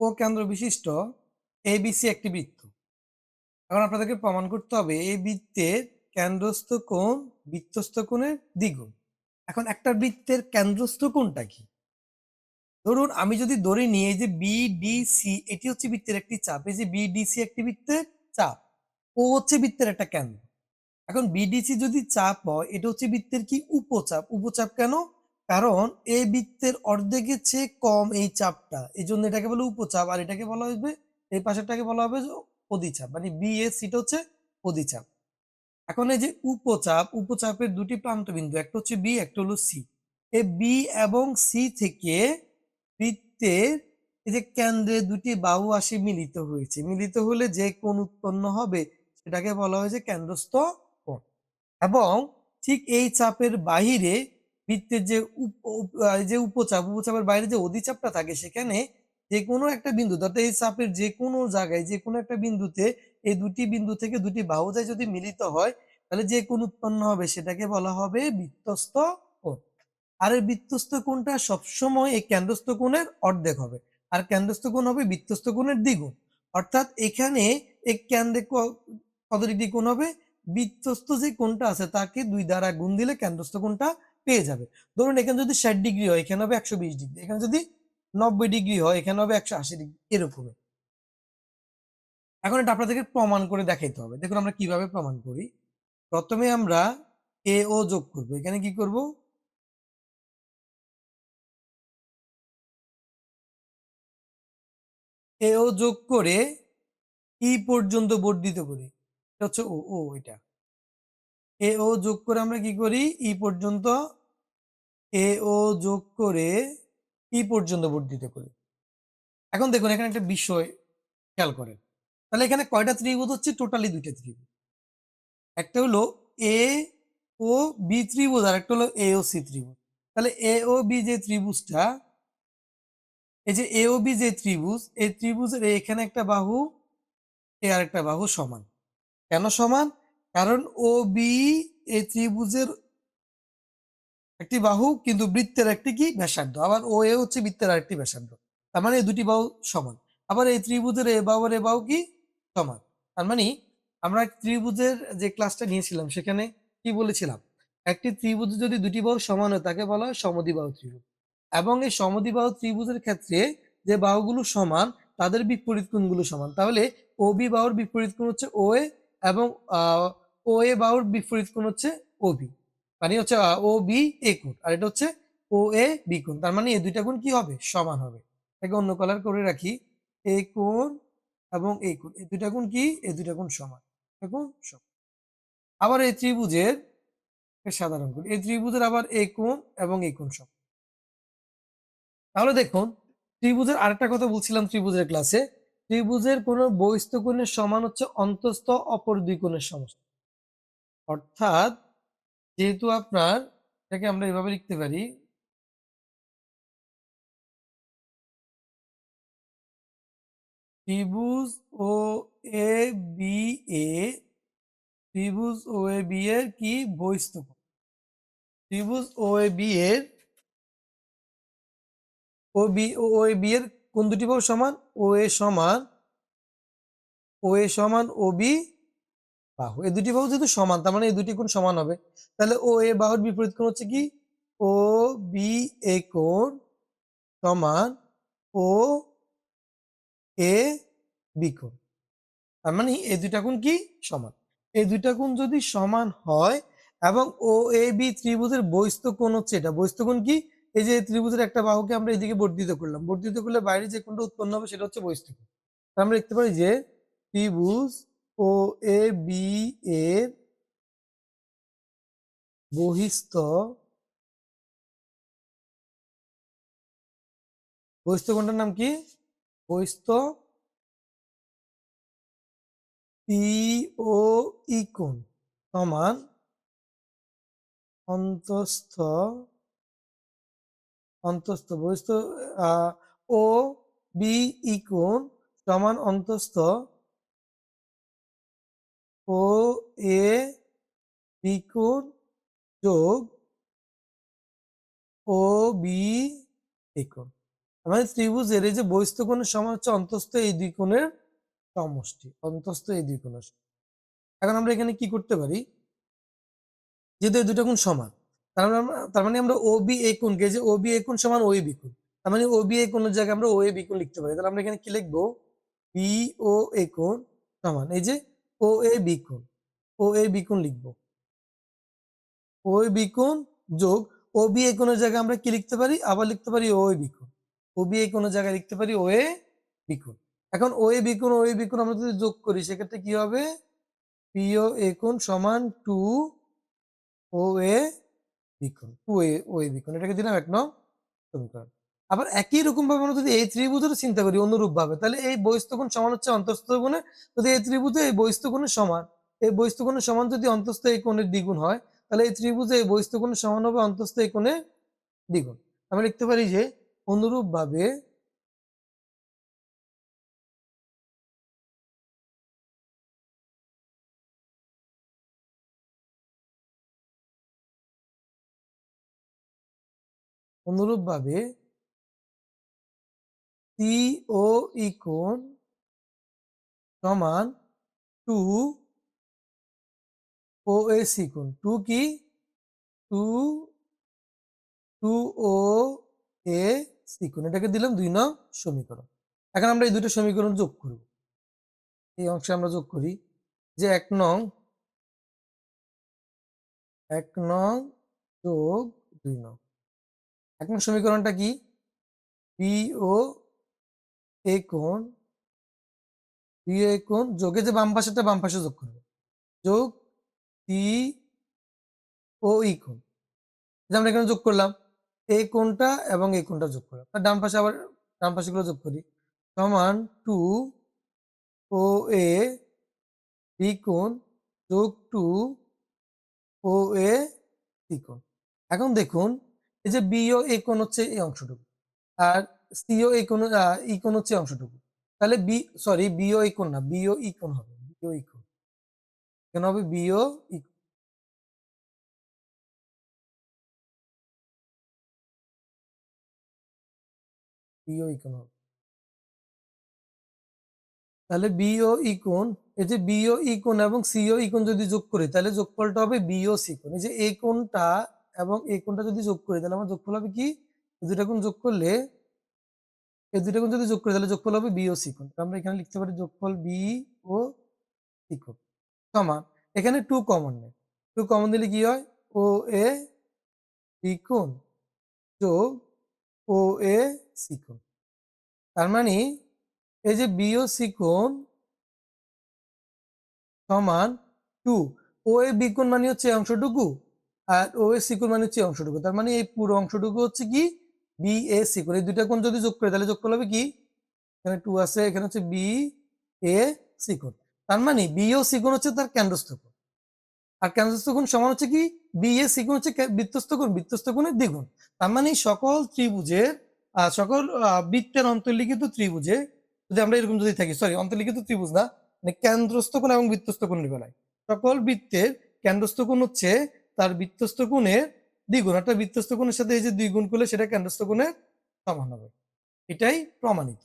ও কেন্দ্র বিশিষ্ট এবিসি একটি বৃত্ত। এখন আপনাদেরকে প্রমাণ করতে হবে, এই বৃত্তের কেন্দ্রস্থ কোণ, বৃত্তস্থ কোণের দ্বিগুণ। এখন একটা বৃত্তের কেন্দ্রস্থ কোণটা কি? ধরুন, আমি যদি ধরে এই যে বিডিসি এটি হচ্ছে বৃত্তের একটি চাপ, এই যে বিডিসি একটি বৃত্তের চাপ, ও হচ্ছে বৃত্তের একটা কেন্দ্র। এখন বিডিসি যদি চাপ হয়, এটা হচ্ছে বৃত্তের কি? উপচাপ। উপচাপ কেন? কারণ এই বৃত্তের অর্ধেকের চেয়ে কম এই চাপটা। এই জন্য এটাকে বলে উপচাপ, আর এটাকে বলা হবে এই পাশেরটাকে বলা হবে যে অধিচাপ। মানে বি এ সিটা হচ্ছে অধিচাপ। এখন এই যে উপচাপ, উপচাপের দুটি প্রান্ত বিন্দু একটা হচ্ছে বি একটা হলো সি এই বি এবং সি থেকে বৃত্তের এই যে কেন্দ্রে দুটি বাহু আসে মিলিত হয়েছে। মিলিত হলে যে কোণ উৎপন্ন হবে, সেটাকে বলা হয়েছে কেন্দ্রস্থ কোণ। এবং ঠিক এই চাপের বাহিরে বৃত্তের যে যে উপচাপ, উপচাপের বাইরে যে অধিচাপটা থাকে, সেখানে যে কোনো একটা বিন্দু, অর্থাৎ এই চাপের যে কোনো জায়গায় যে কোনো একটা বিন্দুতে, এই দুটি বিন্দু থেকে দুটি বাহু যায় যদি মিলিত হয়, তাহলে যে কোন উৎপন্ন হবে, সেটাকে বলা হবে বৃত্তস্থ কোণ। আর এই বৃত্তস্থ কোণটা সবসময় এই কেন্দ্রস্থ কোণের অর্ধেক হবে। আর কেন্দ্রস্থ কোণ হবে বৃত্তস্থ কোণের দ্বিগুণ। অর্থাৎ এখানে এই কেন্দ্রে কত ডিগ্রি কোণ হবে? বৃত্তস্থ যে কোণটা আছে, তাকে দুই দ্বারা গুণ দিলে কেন্দ্রস্থ কোণটা পেয়ে যাবে। ধরুন এখানে যদি ষাট ডিগ্রি হয়, এখানে হবে একশো বিশ ডিগ্রি এখানে যদি নব্বই ডিগ্রি হয়, এখানে হবে একশো আশি ডিগ্রি এরকমই এখন এটা আপনাদেরকে প্রমাণ করে দেখাইতে হবে। দেখুন আমরা কীভাবে প্রমাণ করি। প্রথমে আমরা এ ও যোগ করব। এখানে কি করব? এ ও যোগ করে ই পর্যন্ত বর্ধিত করি। এটা হচ্ছে ও ও এটা। এ ও যোগ করে আমরা কি করি? ই পর্যন্ত, এ ও যোগ করে ই পর্যন্ত বর্ধিত করি। এখন দেখুন, এখানে একটা বিষয় খেয়াল করেন। তাহলে এখানে কয়টা ত্রিভুজ হচ্ছে? টোটালি দুইটা ত্রিভুজ। একটা হলো এ ও বি ত্রিভুজ আর একটা হলো এ ও সি ত্রিভুজ। তাহলে এ ও বি যে ত্রিভুজটা, এই যে এ ও বি যে ত্রিভুজ, এই ত্রিভুজের এখানে একটা বাহু, এ আর একটা বাহু সমান। কেন সমান? কারণ ও, বি এই ত্রিভুজের একটি বাহু কিন্তু বৃত্তের একটি কি? ব্যাসার্ধ। আবার ও, এ হচ্ছে বৃত্তের আরেকটি ব্যাসার্ধ। তার মানে দুটি বাহু সমান। আবার এই ত্রিভুজের এ বাহু আর এ বাহু কি? সমান। তার মানে আমরা ত্রিভুজের যে ক্লাসটা নিয়েছিলাম, সেখানে কি বলেছিলাম? একটি ত্রিভুজ যদি দুটি বাহু সমান হয়, তাকে বলা হয় সমদ্বিবাহু ত্রিভুজ। এবং এই সমদ্বিবাহু ত্রিভুজের ক্ষেত্রে যে বাহুগুলো সমান, তাদের বিপরীত কোণগুলো সমান। তাহলে ও, বি বাহুর বিপরীত কোণ হচ্ছে ও, এ এবং ও এ বাহুর বিপরীত কোণ হচ্ছে ও বি মানে হচ্ছে ও বি এ কোণ। আর এটা হচ্ছে ও এ বি কোণ। তার মানে এই দুইটা কোণ কি হবে? সমান হবে। এটাকে অন্য কালার করে রাখি। এ কোণ এবং এই কোণ। এই দুইটা কোণ কি? এই দুইটা কোণ সমান। কোণ সমান। আবার এই ত্রিভুজের সাধারণ কোণ এই ত্রিভুজের আবার এই কোণ এবং এই কোণ সমান। তাহলে দেখুন, ত্রিভুজের আরেকটা কথা বলছিলাম ত্রিভুজের ক্লাসে ত্রিভুজের কোন বহিস্থ কোণের সমান হচ্ছে অন্তস্থ অপর দুই কোণের সমষ্টি। অর্থাৎ যেহেতু আপনার, এটাকে আমরা এভাবে লিখতে পারি, ত্রিভুজ ও এ বি এ, ত্রিভুজ ও এ বি এর কি? বহিস্থ কোণ। ত্রিভুজ ও এ বি এর, ও বি, ও এ বি এর কোন দুটি বাহু সমান? ও এ সমান, ও এ সমান, ও বি বাহু। এই দুটি বাহু যেহেতু সমান, তার মানে এই দুটি কোণ সমান হবে। তাহলে ও এ বাহুর বিপরীত কোণ হচ্ছে কি? ও বি এ কোণ সমান ও এ বি কোণ। তার মানে এই দুটা কোণ কি? সমান। এই দুটা কোণ যদি সমান হয় এবং ও এ বি ত্রিভুজের বহিস্থ কোণ হচ্ছে এটা, বহিস্থ কোণ কি? এই যে ত্রিভুজের একটা বাহুকে আমরা এদিকে বর্ধিত করলাম। বর্ধিত করলে বাইরে যে কোণটা উৎপন্ন হবে সেটা হচ্ছে তাহলে আমরা লিখতে পারি যে ত্রিভুজ ও এ বি এর বহিস্থ বহিস্থ কোনটার নাম কি? বহিস্থ সমান অন্তস্থ অন্তস্থ বহিস্থ ও, বি, ই সমান অন্তস্থ। ও, এ, বি কোণ যোগ ও, বি, এ কোণ। মানে ত্রিভুজের এই যে বহিস্থ কোণের সমান হচ্ছে অন্তস্থ এই দুই কোণের সমষ্টি, অন্তস্থ এই দুই কোণের। এখন আমরা এখানে কি করতে পারি? এই দুটো কোণ সমান তার মানে আমরা তার মানে ও বি এ যে ও বি সমান ও বি কোণ তার মানে ও বি এ কোণের জায়গায় আমরা ও এ বি লিখতে পারি তাহলে আমরা এখানে কি লিখব বি ও এ সমান এই যে ও এ বি কোণ ও এ বি কোণ লিখব ও এ বি কোণ যোগ ও বি এ কোণের জায়গায় আমরা কি লিখতে পারি আবার লিখতে পারি ও এ বি কোণ ও বি এ কোণের জায়গায় লিখতে পারি ও এ বি এখন ও এ বি কোণ ও এ বি আমরা যদি যোগ করি সেক্ষেত্রে কি হবে পি ও এ কোণ সমান টু ও এ বিকোণ টু এ, ও এ বিকোণ এটাকে দিলাম এক নং সমীকরণ। আবার একই রকম ভাবে আমরা যদি এই ত্রিভুজের চিন্তা করি অনুরূপ ভাবে তাহলে এই বহিস্থ কোণ সমান হচ্ছে অন্তস্থ কোণে। যদি এই ত্রিভুজে এই বহিস্থ কোণের সমান, এই বহিস্থ কোন সমান যদি অন্তস্থ এই কোণের দ্বিগুণ হয়, তাহলে এই ত্রিভুজে এই বহিস্থ কোণের সমান হবে অন্তস্থ এই কোণে দ্বিগুণ। আমরা লিখতে পারি যে অনুরূপ অনুরূপভাবে সি ও কোণ সমান টু ও এ সি কোণ। টু কি? Two two O A C কোণ। এটাকে দিলাম দুই নং সমীকরণ। এখন আমরা এই দুটো সমীকরণ যোগ করব। এই অংশে আমরা যোগ করি যে এক নং এক নং যোগ দুই নং। এক নং সমীকরণটা কি? বি ও এ কোণ বি এ কোণ যোগে যে বাম পাশেটা বাম পাশে যোগ করবে। যোগ সি ও ই কোণ। আমরা এখানে যোগ করলাম এই কোণটা এবং এই কোণটা যোগ করলাম। ডান পাশে আবার ডান পাশে গুলো যোগ করি। সমান টু ও এ বি কোণ যোগ টু ও এ সি কোণ। এখন দেখুন এই যে বিও এ কোণ হচ্ছে এই অংশটুকু আর সিও এই কোণ ই কোণ হচ্ছে অংশটুকু। তাহলে বি সরি বিও ই কোণ না বিও ই কোণ হবে বিও ই কোণ। কেন হবে? বিও ই বিও ই হবে। তাহলে বিও ই কোণ, এই যে বিও ই কোণ এবং সিও ই কোণ যদি যোগ করি, তাহলে যোগফলটা হবে বিও সি কোণ। এই যে এই কোণটা এবং এই কোণটা যদি যোগ করি, তাহলে আমার যোগফল হবে কি? দুটা কোণ যোগ করলে, এই দুটা কোণ যদি যোগ করি, তাহলে যোগফল হবে বি ও সি কোণ। আমরা এখানে লিখতে পারি যোগফল বি ও সি কোণ। সমান। এখানে টু কমন নেই। টু কমন দিলে কি হয়? ও এ বি কোণ যোগ ও এ সি কোণ। তার মানে এই যে বি ও সি কোণ সমান টু ও এ বি কোণ মানে হচ্ছে অংশটুকু। আর ও এ সি কোণ মানে হচ্ছে অংশটুকু। তার মানে এই পুরো অংশটুকু হচ্ছে কি? বি এ সি কোণ এই দুইটা কোণ যদি যোগ করে, তাহলে যোগ করলে হবে কি? এখানে টু আছে, এখানে হচ্ছে বি এ সি কোণ তার মানে বি ও সি কোণ হচ্ছে তার কেন্দ্রস্থ কোণ। আর কেন্দ্রস্থ কোণ সমান হচ্ছে কি? বি এ সি কোণ হচ্ছে বৃত্তস্থ কোণ বৃত্তস্থ কোণের দ্বিগুণ। তার মানে সকল ত্রিভুজের সকল বৃত্তের অন্তর্লিখিত ত্রিভুজে, যদি আমরা এরকম যদি থাকি সরি অন্তর্লিখিত ত্রিভুজ না মানে কেন্দ্রস্থ কোণ এবং বৃত্তস্থ কোণের বেলায় সকল বৃত্তের কেন্দ্রস্থ কোণ হচ্ছে তার বৃত্তস্থ কোণের দ্বিগুণ, অর্থাৎ বৃত্তস্থ কোণের সাথে এই যে দুই গুণ করলে সেটা কেন্দ্রস্থ কোণের সমান হবে। এটাই প্রমাণিত।